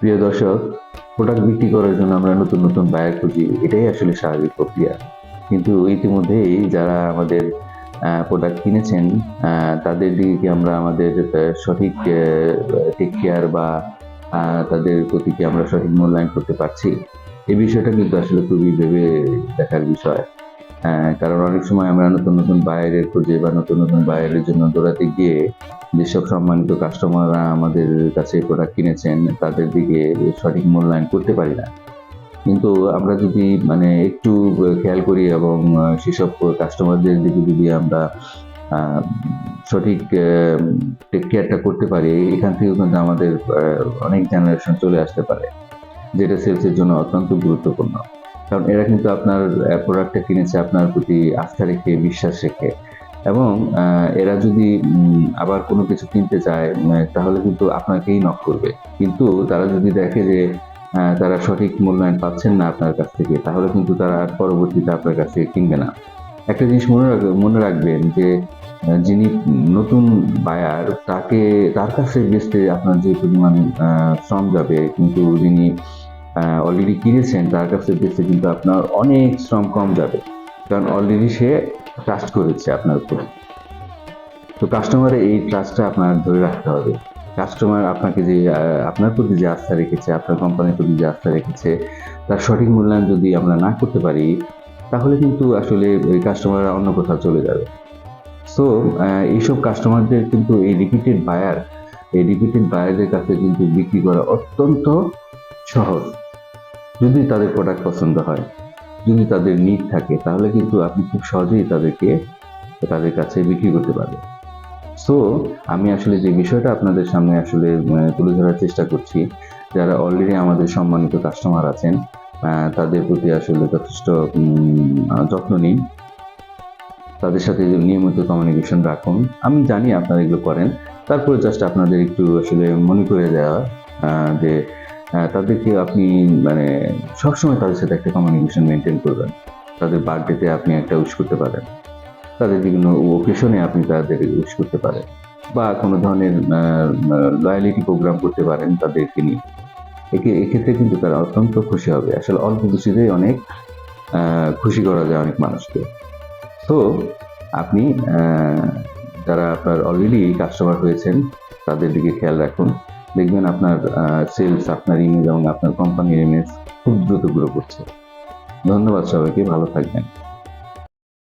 প্রিয় দর্শক প্রোডাক্ট বিক্রি করার জন্য আমরা নতুন নতুন বায়ার খুঁজি, এটাই আসলে স্বাভাবিক প্রক্রিয়া। কিন্তু ইতিমধ্যেই যারা আমাদের প্রোডাক্ট কিনেছেন তাদের দিকে আমরা আমাদের সঠিক টেক কেয়ার বা তাদের প্রতি কি আমরা সঠিক মূল্যায়ন করতে পারছি? এই বিষয়টা কিন্তু আসলে খুবই ভেবে দেখার বিষয়। কারণ অনেক সময় আমরা নতুন নতুন বাইরের খোঁজে বা নতুন নতুন বাইরের জন্য দৌড়াতে গিয়ে যেসব সম্মানিত কাস্টমাররা আমাদের কাছে প্রোডাক্ট কিনেছেন, তাদের দিকে সঠিক মূল্যায়ন করতে পারি না। কিন্তু আমরা যদি মানে একটু খেয়াল করি এবং সেসব কাস্টমারদের দিকে যদি আমরা সঠিক টেক কেয়ারটা করতে পারি, এখান থেকে কিন্তু আমাদের অনেক জেনারেশন চলে আসতে পারে, যেটা সেলসের জন্য অত্যন্ত গুরুত্বপূর্ণ। কারণ এরা কিন্তু আপনার প্রোডাক্টটা কিনেছে আপনার প্রতি আস্থা রেখে, বিশ্বাস রেখে। এবং এরা যদি আবার কোনো কিছু কিনতে চায় তাহলে কিন্তু আপনাকেই নক করবে। কিন্তু তারা যদি দেখে যে তারা সঠিক মূল্যায়ন পাচ্ছেন না আপনার কাছ থেকে, তাহলে কিন্তু তারা আর পরবর্তীতে আপনার কাছ থেকে কিনবে না। একটা জিনিস মনে রাখ, মনে রাখবেন যে যিনি নতুন বায়ার তাকে, তার কাছে বেচতে আপনার যে পরিমাণ শ্রম যাবে, কিন্তু যিনি অলরেডি কিনেছেন, তার কাছে বেচতে কিন্তু আপনার অনেক শ্রম কম যাবে। কারণ অলরেডি সে ট্রাস্ট করেছে আপনার উপর। তো কাস্টমারের এই ট্রাস্টটা আপনার ধরে রাখতে হবে। কাস্টমার আপনাকে যে আপনার প্রতি যে আস্থা রেখেছে, আপনার কোম্পানির প্রতি যে আস্থা রেখেছে, তার সঠিক মূল্যায়ন যদি আমরা না করতে পারি, তাহলে কিন্তু আসলে ওই কাস্টমাররা অন্য কোথাও চলে যাবে। সো এইসব কাস্টমারদের কিন্তু এই রিপিটেড বায়ার এই রিপিটেড বায়ারদের কাছে কিন্তু বিক্রি করা অত্যন্ত সহজ, যদি তাদের প্রোডাক্ট পছন্দ হয়। যদি তাদের নিড থাকে, তাহলে কিন্তু আপনি খুব সহজেই তাদেরকে, তাদের কাছে বিক্রি করতে পারবেন। সো আমি আসলে যে বিষয়টা আপনাদের সামনে আসলে তুলে ধরার চেষ্টা করছি, যারা অলরেডি আমাদের সম্মানিত কাস্টমার আছেন তাদের প্রতি আসলে যথেষ্ট যত্ন নিন। তাদের সাথে নিয়মিত কমিউনিকেশন রাখুন। আমি জানি আপনারা এগুলো করেন। তারপরে জাস্ট আপনাদের একটু আসলে মনে করে দেওয়া যে তাদেরকে আপনি মানে সবসময় তাদের সাথে একটা কমিউনিকেশন মেনটেন করবেন। তাদের বার্থডেতে আপনি একটা উইশ করতে পারেন। তাদের বিভিন্ন ওকেশনে আপনি তাদের উইশ করতে পারেন। বা কোনো ধরনের লয়ালিটি প্রোগ্রাম করতে পারেন তাদেরকে নিয়ে। একে, এক্ষেত্রে কিন্তু তারা অত্যন্ত খুশি হবে। আসলে অল্প কিছুতেই অনেক খুশি করা যায় অনেক মানুষকে। তো আপনি যারা আপনার অলরেডি কাস্টমার হয়েছেন, তাদের দিকে খেয়াল রাখুন। দেখবেন আপনার সেলস আপনার ইমেজ এবং আপনার কোম্পানির ইমেজ খুব দ্রুত গ্রো করছে। ধন্যবাদ সবাইকে, ভালো থাকবেন।